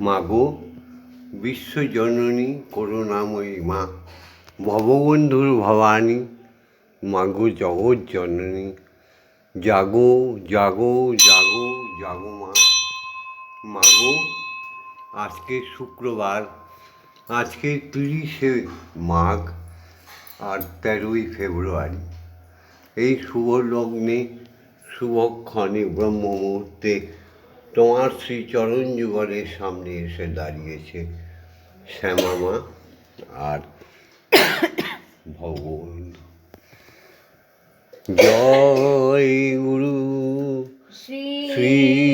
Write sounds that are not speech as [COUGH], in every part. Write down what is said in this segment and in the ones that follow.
মাগো, বিশ্বজননী করুণাময়ী মা, ভববন্ধুর ভবানী, মাগো জগৎ জননী। জাগো জাগো জাগো জাগো মা। মাগো, আজকে শুক্রবার, আজকে তিরিশে মাঘ আর তেরোই ফেব্রুয়ারি। এই শুভ লগ্নে শুভক্ষণে ব্রহ্ম মুহূর্তে তোমার শ্রী চরণ যুগলের সামনে এসে দাঁড়িয়েছে শ্যামামা আর ভগবান। জয় গুরু। শ্রী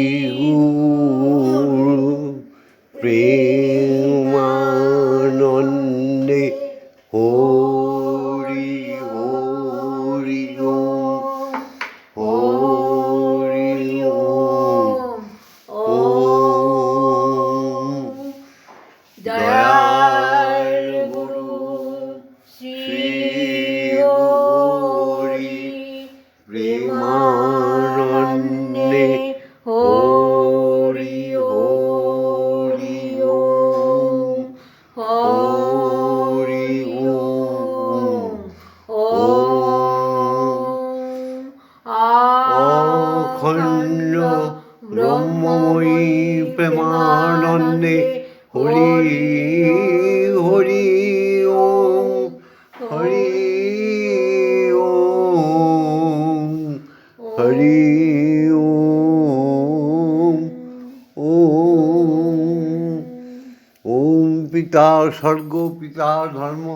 ওম পিতা স্বর্গ পিতা ধর্ম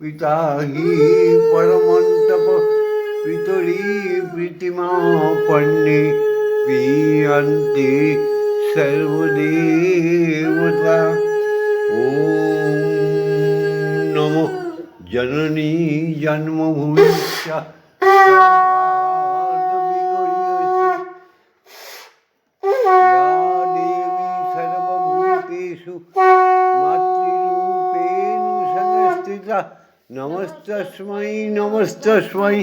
পিতা হি পরমন্তপ পিতরি প্রীতিমা পণ্যে পিয়ন্তে সর্বদেবতা ওম নম জননী নমস্তস্মৈ নমস্তস্মৈ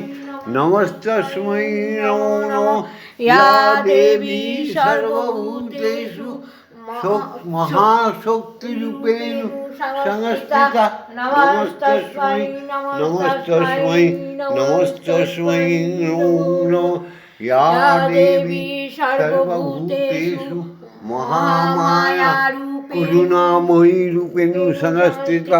নমস্তস্মৈ নমো নমঃ। ইয়া দেবী সর্বভূতেষু মহাশক্তিরূপেণ সংস্থিতা। নমস্তস্মৈ নমস্তস্মৈ নমস্তস্মৈ নমো নমঃ। ইয়া দেবী সর্বভূতেষু মহামায়া। করুণাময়ী রূপেণ সংস্থিতা।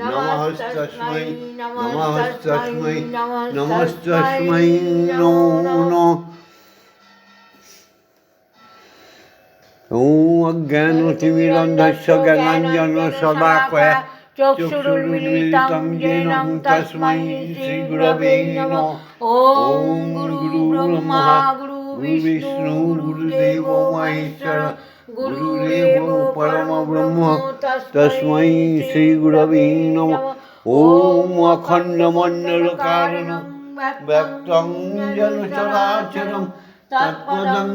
नमस्तस्मै नमस्तस्मै नमस्तस्मै नमो नमः ॐ अज्ञानतिमिरन्धस्य ज्ञानाञ्जनशलाकया चक्षुरुन्मिलितं येन तस्मै श्रीगुरवे नमः ॐ गुरु ब्रह्मा गुरु विष्णु গুরুরেব পরম ব্রহ্ম তস্মৈ শ্রীগুরবে নম। ওম অখণ্ডমণ্ডল কারণম ব্যক্তং জন চরাচরম তৎপদং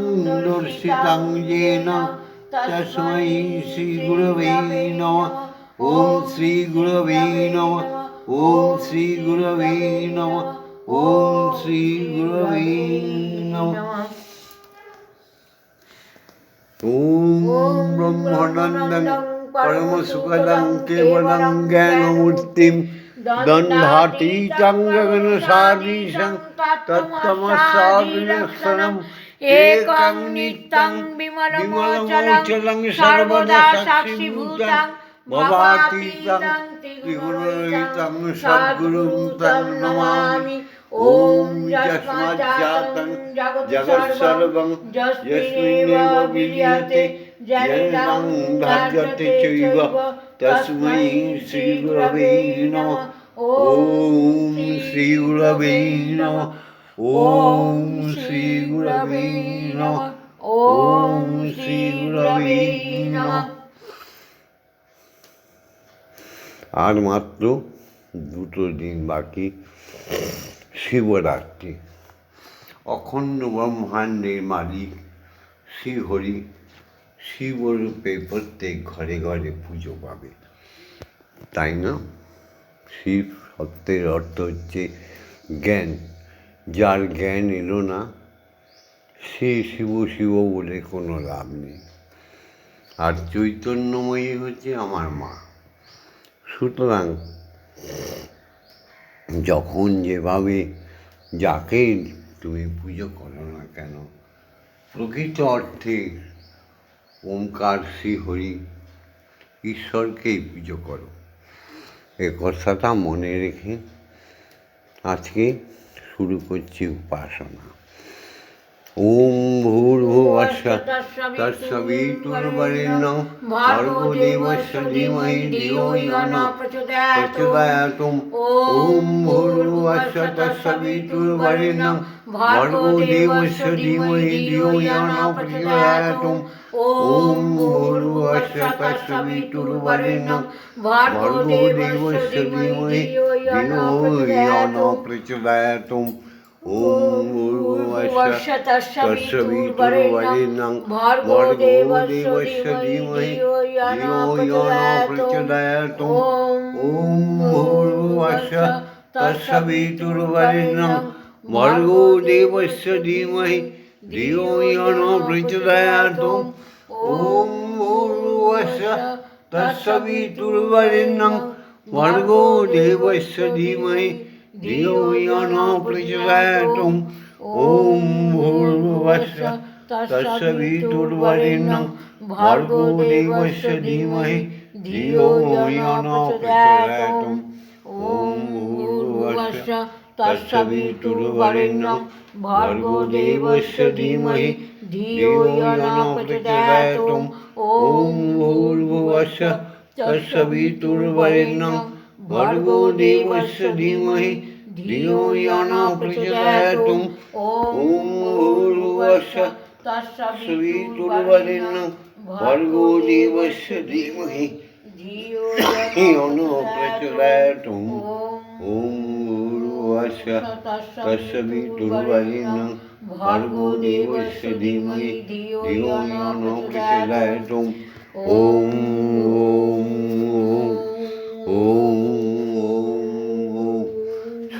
দর্শিতং যেন তস্মৈ শ্রীগুরবে নম। ওম শ্রীগুরবে নম। ওম শ্রীগুরবে নম। ওম শ্রীগুরবে নম। ॐ ब्रह्मानन्दं परमसुखदं केवलं ज्ञानमूर्तिं दण्डातीतं गगनसादीशं तत्तमसादिलक्षणम् एकं नित्यं विमलमोचलं सर्वदा साक्षिभूतं भवातीतं त्रिगुणरहितं सद्गुरुं तं नमामि ॐ यस्माज्जातं जगत्सर्वं यस्मिन्नेव विलीयते जनं धार्यते चैव तस्मै श्रीगुरवे नमः ॐ श्रीगुरवे नमः ॐ श्रीगुरवे नमः ॐ श्रीगुरवे नमः আর মাত্র দুটো দিন বাকি শিবরাত্রি। অখণ্ড ব্রহ্মাণ্ডের মালিক শ্রীহরি শিবরূপে প্রত্যেক ঘরে ঘরে পুজো পাবে। তাই না? শিব সত্যের অর্থ হচ্ছে জ্ঞান। যার জ্ঞান এলো না, সে শিব শিব বলে কোনো লাভ নেই। আর চৈতন্যময়ী হচ্ছে আমার মা। সুতরাং যখন যেভাবে যাকে তুমি পুজো করো না কেন, প্রকৃত অর্থে ওমকার শ্রীহরি ঈশ্বরকেই পুজো করো। এ কথাটা মনে রেখে আজকে শুরু করছি উপাসনা। ओम भूर्भुवस्व तत्सवितुर्वरेण्यं भार्गोदेवस्य धीमहि धियो य न प्रचोदयात्। ॐ भूर्भुवस्व तत्सवितुर्वरेण्यं भार्गोदेवस्य धीमहि धियो य न प्रचोदयात्। ॐ भूर्भुवस्व तत्सवितुर्वरेण्यं भार्गोदेवस्य धीमहि धियो य न प्रचोदयात्। ॐ उर्वशतश्चवितुर्वरेण्यं भार्गो देवस्य धीमहि धियो यो न प्रचोदयात् ॐ उर्वशतश्चवितुर्वरेण्यं भर्गो देवस्य धीमहि धियो यो न प्रचोदयात् ॐ उर्वशतश्चवितुर्वरेण्यं भर्गो देवस्य धीमहि धियोयनोपृजगातुम् ॐ भूर्भुवश्च तस्य भर्गो देवस्य धीमहि धियो यनोपृजगातुम् ॐ भूर्भुवश्च तस्य भर्गो देवस्य धीमहि धियो ॐ भूर्भुवश्च भर्गो देवस्य धीमहि প্রচোদয়াতুম ওম ভূর্ভুবস্য তৎসবিতুর্বরেণ্যং ভর্গো দেবস্য ধীমহি ধিয়ো ইয় ন প্রচোদয়াতুম ওম ভূর্ভুবস্য তৎসবিতুর্বরেণ্যং ভর্গো দেবস্য ধীমহি ধিয়ো ন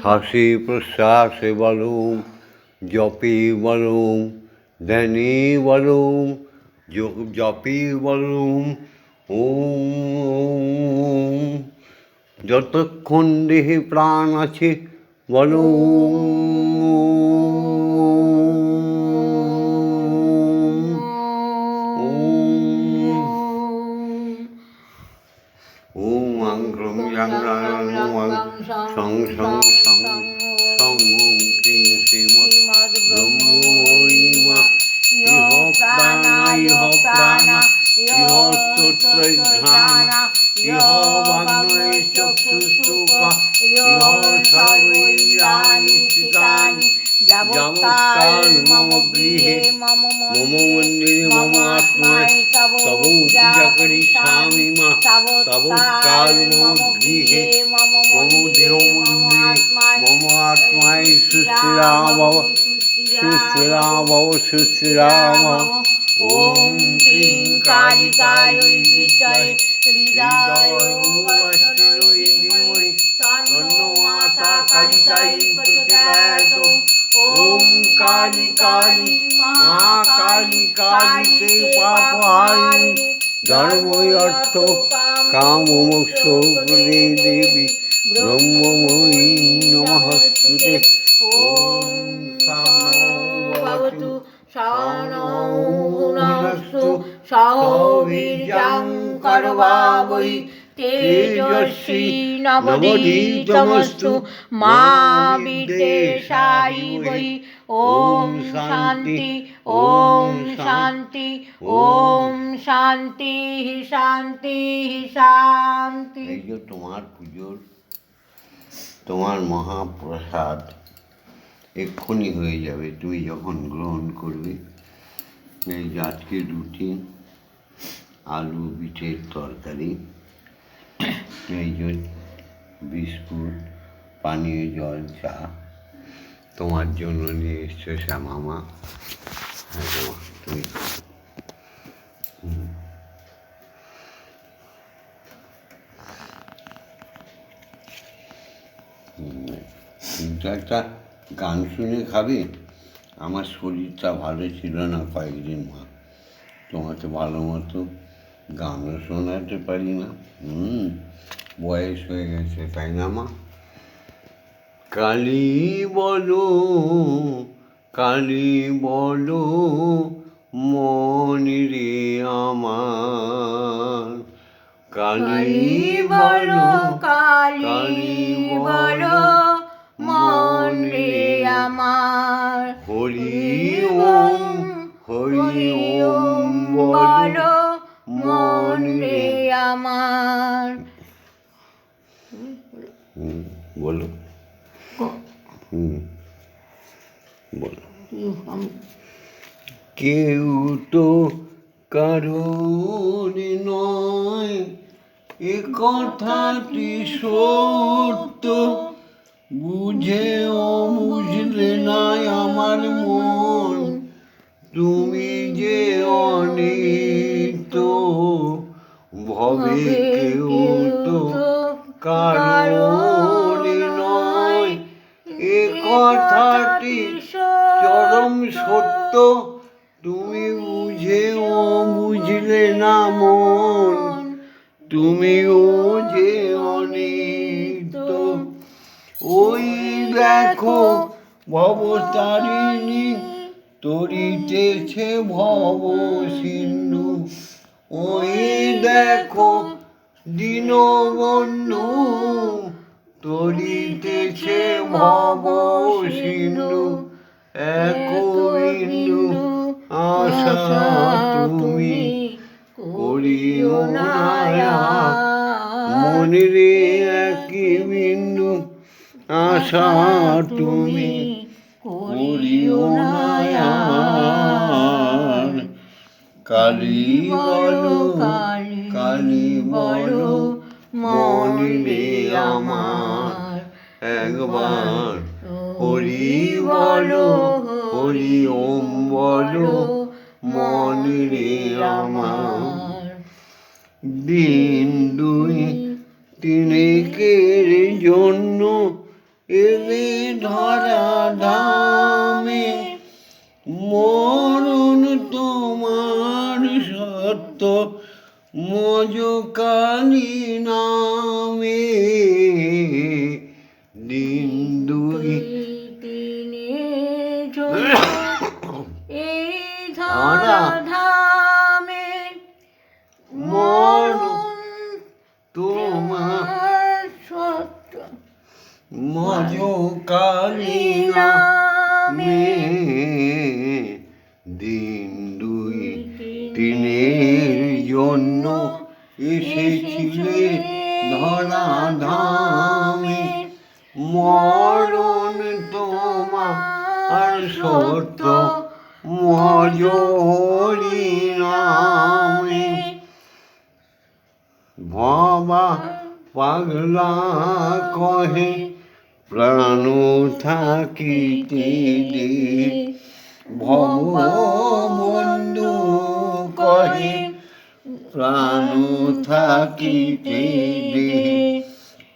শ্বাসে প্রশ্বাসে বলুম জপে বলুম ধ্যানে বলুম যোগ জপে বলুম ওম যতক্ষণ দেহে প্রাণ আছে বলুম প্রাণ ইহ স্তোত্রঘ্রাণ ইহ বাগ্নৈ চক্ষুস্তুক ইহ সর্বৈন্দ্রিয়াণি স্থিতানি যাবৎকাল মম গৃহে মম মন্দিরে মম আত্মায় তব পূজা করিষ্যামি মা তাবৎকাল মম গৃহে মম দেহ মন্দিরে মম আত্মায় কালিকাই প্রচোদয়াতুম ওম কালী কালী, মা কালী কালী কে পাপহারিণী ধর্মই অর্থ, কাম মোক্ষ গুণে দেবী, ব্রহ্মময়ী নমস্তুতে ওম সানো ভবতু সানো ভুনস্তু সহবীর্যং করবাবৈ তেজস্বী নবদীতমস্তু মা বিদ্বেষায়ী বৈ ওম শান্তি ওম শান্তি ওম শান্তি শান্তি শান্তি। তোমার পুজোর, তোমার মহাপ্রসাদ এক্ষুনি হয়ে যাবে। তুই যখন গ্রহণ করবি এই আজকে রুটি আলু বিটের তরকারি এই যে বিস্কুট পানীয় জল চা তোমার জন্য নিয়ে এসছে শ্যামামা। হ্যাঁ গো, তুমি একটা গান শুনে খাবে? আমার শরীরটা ভালো ছিল না কয়েকদিন মা। তোমাকে ভালো মতো গানও শোনাতে পারি না। হুম বয়স হয়ে গেছে তাই না মা? কালি বলো কালি বলো মন রে আমার। কালী বলো কালী কালী বলো ওম হরি ওম বলো মন রে আমার বলো বলো। কেউ তো কারণ নয়, এ কথাটি সত্য, বুঝেও বুঝলে নাই আমার মন। তুমি যে অনিত ভবে কেউ তো কারণ নয়। এ কথাটি চরম সত্য। তুমি বুঝেও বুঝলে না মন। তুমিও যে অনিত ওই দেখো ভবতারিণী তরিতেছে ভব সিন্ধু। ওই দেখো দীনবন্ধু তরিতেছে ভব সিন্ধু। এক বিন্দু আশা তুমি করিও না মনিরে একই বিন্দু আশা তুমি করিও না আর। কালী বলো কালী বলো মনিরে আমার একবার হরি বলো, হরি ওম বলো মনিরে আমার দিন দুই তিনেকের মজ কালী নামে দিন দুই [COUGHS] এই ধরা ধামে মরণ তোমার সত্য। মজ কালী নামে দিন দুই দিনের জন্য এসেছিলে ধরা ধামে। মরণ তোমার সত্য মজরি নামে। বাবা পাগলা কহে, প্রাণ থাকিতে দে। ভব বন্ধু কহে প্রাণ থাকিতে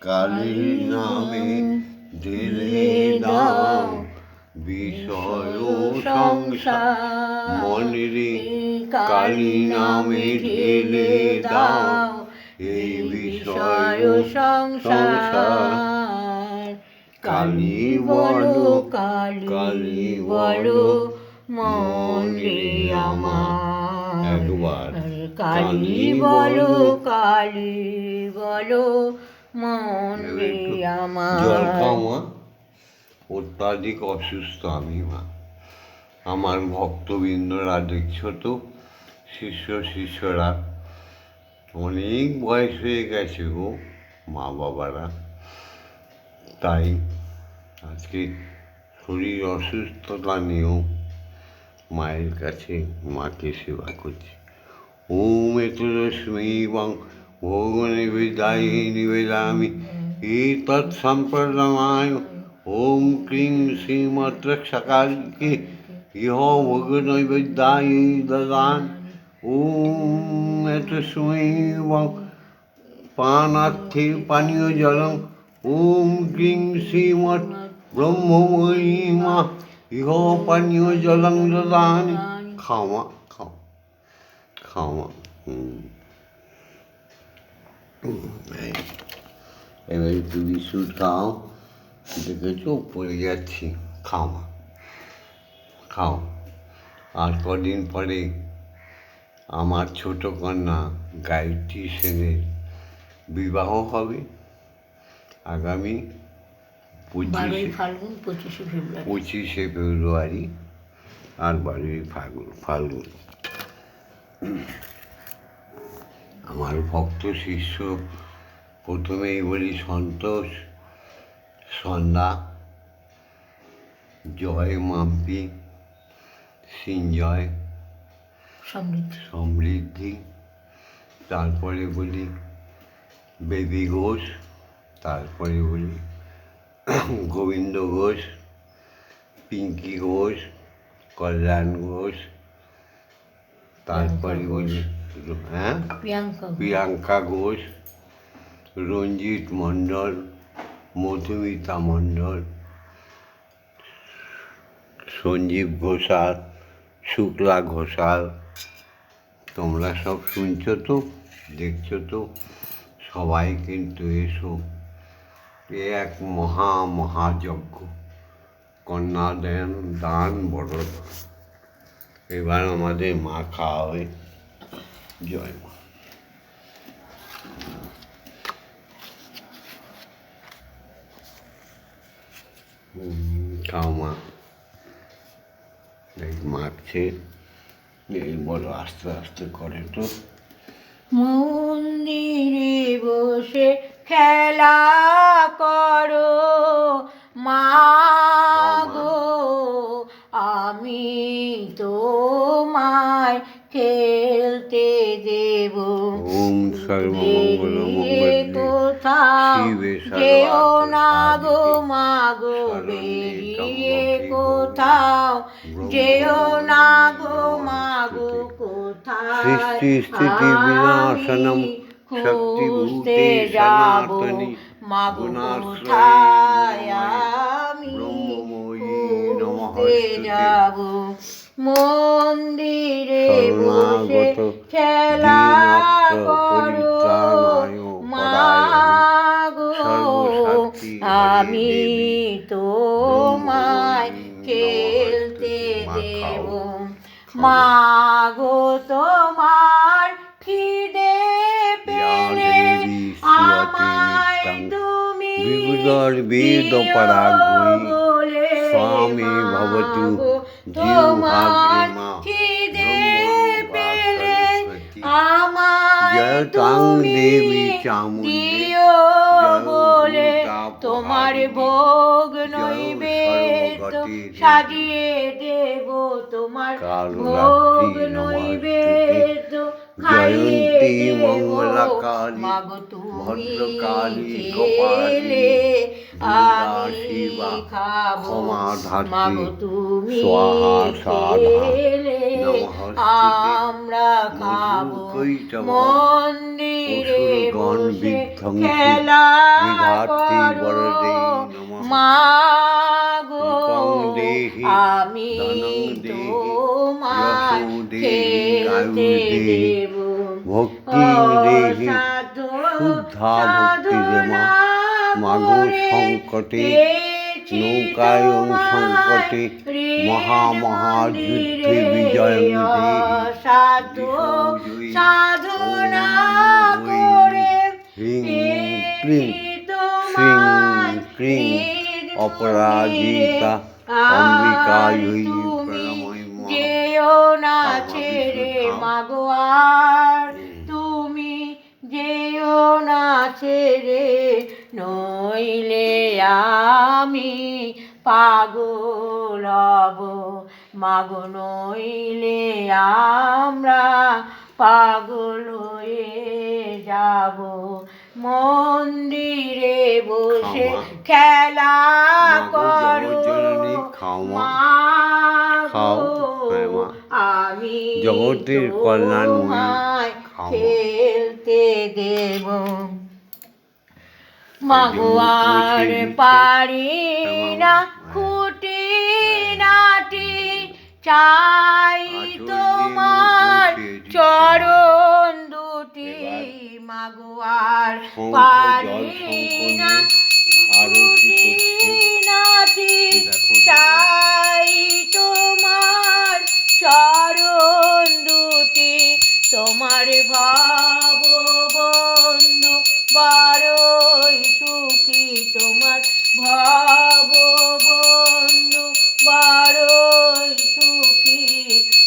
কালীর নামে দিলে দাও বিষয় সংসার। মনে কালী নামে ঢেলে দাও এই বিষয় সংসার। কালী বড় কালী বলো, মনে আমার। একবার। কালী বলো কালী বলো মন আমার। অত্যাধিক অসুস্থ আমি মা। আমার ভক্তবৃন্দরা দেখছ তো শিষ্য শিষ্যরা। অনেক বয়স হয়ে গেছে গো মা বাবারা। তাই আজকে শরীর অসুস্থতা নিয়েও মায়ের কাছে মাকে সেবা করছি। ॐ एतदस्मै वं हम्म। ॐ निवेदाय निवेदामि एतत्सम्प्रदमाय ॐ क्लीं श्रीमत्रक्षकारिके इहो भगनैवेद्याय ददान्। ॐ एतस्मै वं पानार्थे पानीयजलम् ॐ क्लीं श्रीमत् ब्रह्ममयीमा इहो पानीयजलं ददामि खामा। খাওয়া খাও এবার একটু বিস্কুট খাও দেখেছ পড়ে যাচ্ছি খাওয়া খাও আর কদিন পরে আমার ছোট কন্যা গায়ত্রী সেনের বিবাহ হবে। আগামী বারোই পঁচিশে ফাল্গুন পঁচিশে ফেব্রুয়ারি। পঁচিশে ফেব্রুয়ারি আর বারোই ফাল্গুন ফাল্গুন। আমার ভক্ত শিষ্য প্রথমেই বলি সন্তোষ সন্ধ্যা জয় মাম্পি সিঞ্জয় সমৃদ্ধি। সমৃদ্ধি। তারপরে বলি বেবি ঘোষ তারপরে বলি গোবিন্দ ঘোষ পিঙ্কি ঘোষ কল্যাণ ঘোষ তারপরে বলি হ্যাঁ? প্রিয়াঙ্কা ঘোষ রঞ্জিত মণ্ডল মধুমিতা মণ্ডল সঞ্জীব ঘোষাল শুক্লা ঘোষাল তোমরা সব শুনছো তো দেখছ তো সবাই কিন্তু এসো। এ এক মহা মহাযজ্ঞ কন্যা দেন দান। বড় এবার আমাদের মা খাওয়াবে। জয় মা। খাও মা। এই এই বড় আস্তে আস্তে করে তো। মন্দিরে বসে সর্বমঙ্গল মঙ্গলে কোথাও যেও না গো সর্বার্থ মাগো বেরিয়ে কোথাও যেও না গো। কোথায় সৃষ্টি স্থিতি বিনাশনম খুঁজতে যাব সনাতনী মাগো যাব মন্দিরে বসে খেলা করো মাগো আমি তোমায় খেলতে। দেব। মাগো তোমার খিদে পেলে আমায় তুমি বিবুধর বেদ পরাগুই স্বামী ভবতু মাগো তোমার মা খিদে ব্রহ্মরূপা পেলে সরস্বতী। আমায় জয় তাং তুমি দেবী বলে তোমার ভোগ দেবী। সাজিয়ে দেব তোমার ভোগ নমস্তুতে। জয়ন্তী মঙ্গলাকালী, ভদ্রকালী, গোপালী, শিবা, খাব। ক্ষমা ধাত্রী, মাগো স্বাহা সাধা, আমরা খাব। মন্দিরে বসে খেলা করো। আমি ধনং দেব। ভক্তি দেহি শুদ্ধা ভক্তি দে মা মাগো সংকটে নৌকায়ং সংকটে মহা মহা যুদ্ধে বিজয় সাধু সাধনা করে হ্রিং ক্লিং শ্রীং ক্রিং অপরাজিতা অম্বিকায়ৈ প্রণময় আমি পাগল হব। মাগো নইলে আমরা পাগল হয়ে যাব। মন্দিরে বসে খেলা করো। হ্যাঁ। আমি জগতের মা। খেলতে দেব। মাগো মুখ আর মুছে দিচ্ছে। পারি না। খুঁটি নাটি চাই তোমার। চরণ দুটি এবার মাগো আর শঙ্খ, পারি না নিয়ে নাটি চাই তোমার চরণ দুটি তোমার ভাব বড়ই সুখী তোমার ভাব বন্ধু বড়ই সুখী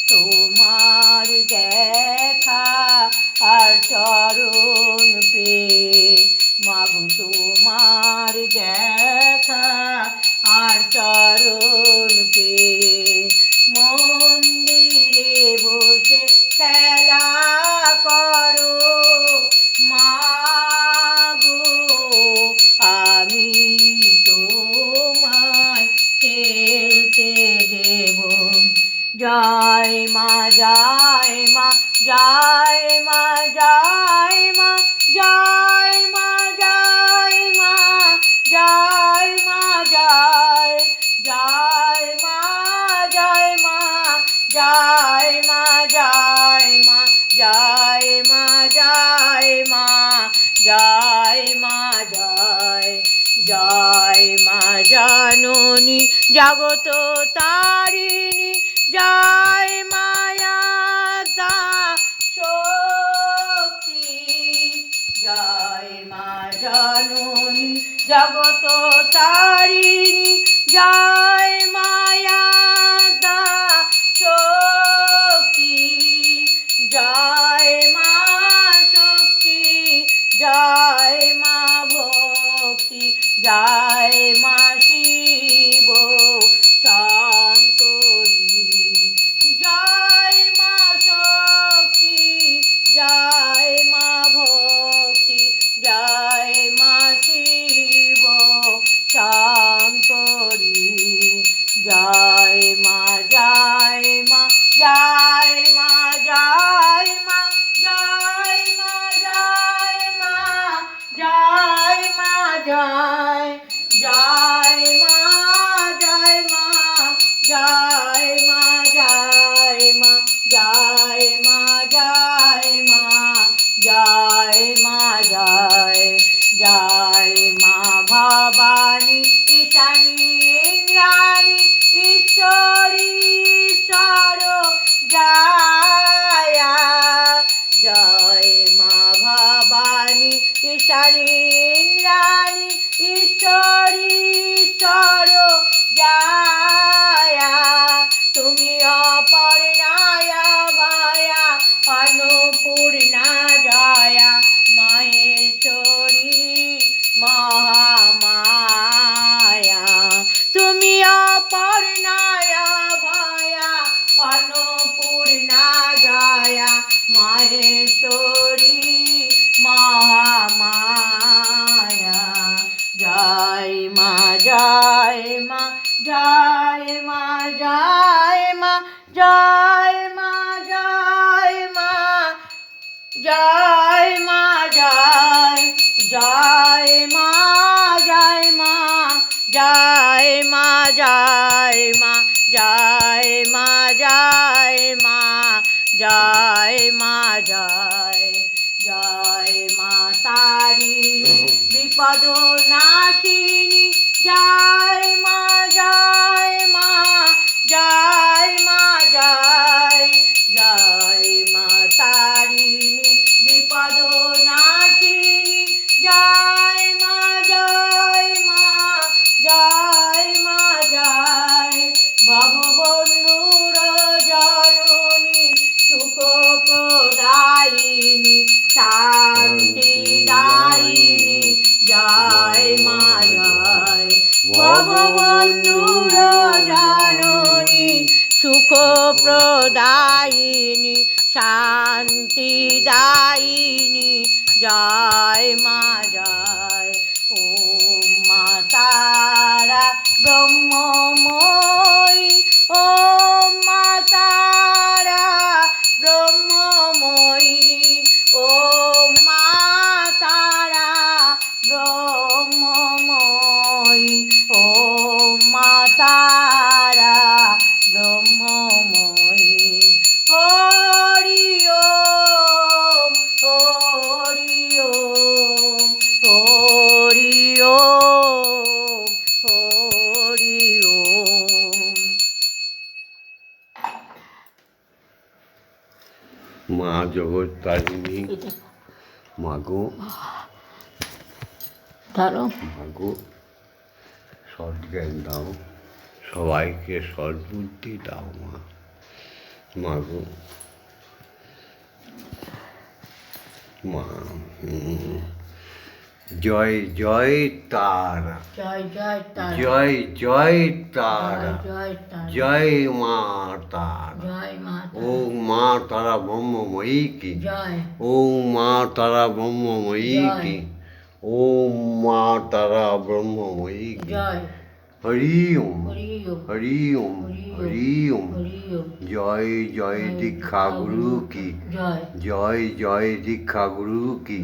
তোমার দেখা আর চরণ পে মাগো তোমার দেখা আর চরণ পে মন্দিরে বসে খেলা করো। মাগো আমি তোমায় খেলতে দেব। জয় মা জয় মা জয় মা জয় মা জয় জাননী, জগত তারিণী, জয় মায়া শক্তি। জয় মা জাননী, জগত তারিণী, জয় মায়া দা শক্তি। জয় মা জয় মা ভক্তি জয় মা শিব ঈশানী ইন্দ্রাণী ঈশ্বরী, ঈশ্বর জয়া। তুমি অপর্ণায়া ভয়া, অন্নপূর্ণা জয়া। মহেশ্বরী মহামায়া। তুমি অপর্ণায়া ভয়া, অন্নপূর্ণা জয়া। মহেশ্বরী মহামায়া জয় মা জয় মা জয় মা জয় মা জয় মা জয় মা জয় মা জয় জয় মা জয় মা জয় মা জয় মা জয় মা জয় মা জয় মা জয় জয় মা তারিণী [COUGHS] বিপদ নাশিনী জয় মা জয় মা জয় মা জয় জয় মা তারিণী বিপদ নাশিনী জয় মা জয় মা জয় মা জয় ভববন্ধুর জননী সুখ প্রদায়িনী শান্তি দায়িনী জয় মা জয় ভববন্ধুর জননী সুখ প্রদায়িনী শান্তি দায়িনী জয় মা জয় ওম মা তারা ব্রহ্মময়ী তারিণী মাগো ধরো মাগো সৎ দাও সবাইকে সদ্বুদ্ধি বুদ্ধি দাও মা মাগো মা। জয় জয় তারা। জয় জয় তারা। জয় মা তারা। ও মা তারা ব্রহ্মময়ী কি? ও মা তারা ব্রহ্মময়ী কি? ও মা তারা ব্রহ্মময়ী কি? হরি ওম। হরি ওম। হরি ওম জয় জয় দীক্ষা গুরু কি? জয়। জয় দীক্ষা গুরু কি?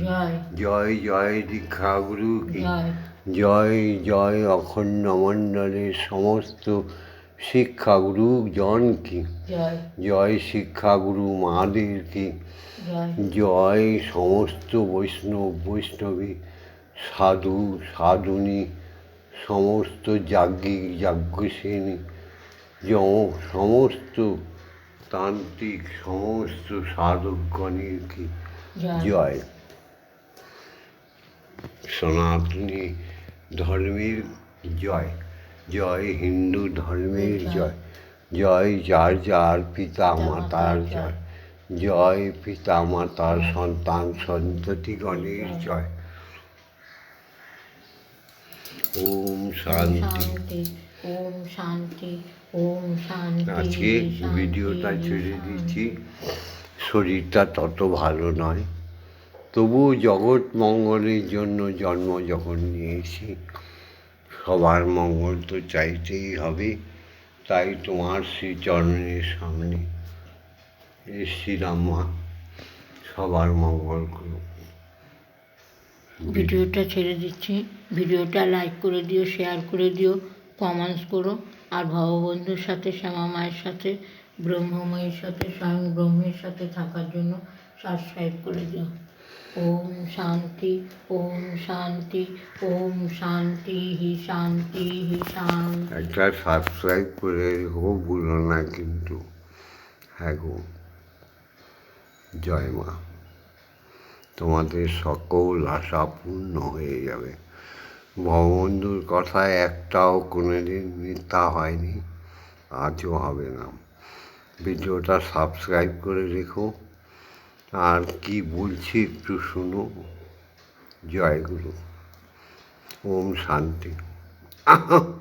জয়। জয় দীক্ষা গুরু কি? জয়। জয় অখণ্ড মণ্ডলের সমস্ত শিক্ষাগুরু জন কি? জয়। শিক্ষাগুরু মাদের কি? জয় সমস্ত বৈষ্ণব বৈষ্ণবী সাধু সাধুনী সমস্ত যাজ্ঞিক যাজ্ঞসেনী সমস্ত তান্ত্রিক সমস্ত সাধকগণের কি জয়। সনাতনী ধর্মের জয় জয় হিন্দু ধর্মের জয়। জয় যার যার পিতা মাতার জয় জয়। পিতা মাতার সন্তান সন্ততিগণের জয়। ওম শান্তি ওম শান্তি। আজকে ভিডিওটা ছেড়ে দিচ্ছি। শরীরটা তত ভালো নয়। তবুও জগৎ মঙ্গলের জন্য জন্ম যখন নিয়েছি সবার মঙ্গল তো চাইতেই হবে। তাই তোমার শ্রীচরণের সামনে এসছি রাম্মা সবার মঙ্গল করুক। ভিডিওটা ছেড়ে দিচ্ছি। ভিডিওটা লাইক করে দিও শেয়ার করে দিও কমেন্টস করো। আর ভগবন্ধুর সাথে, শ্যামা মায়ের সাথে, ব্রহ্মময়ের সাথে, স্বয়ং ব্রহ্মের সাথে থাকার জন্য সাবস্ক্রাইব করে দিও। ওম শান্তি ওম শান্তি ওম শান্তি হি শান্তি হি শান্তি। একটা সাবস্ক্রাইব করে রেখো, ভুলো না কিন্তু। হ্যাঁ গো, জয় মা। তোমাদের সকল আশা পূর্ণ হয়ে যাবে। ভগবন্ধুর কথা একটাও কোনোদিন মিথ্যা হয়নি, আজও হবে না। ভিডিওটা সাবস্ক্রাইব করে রেখো। আর কি বলছি একটু শুনো, জয়গুরু। ওম শান্তি। [LAUGHS]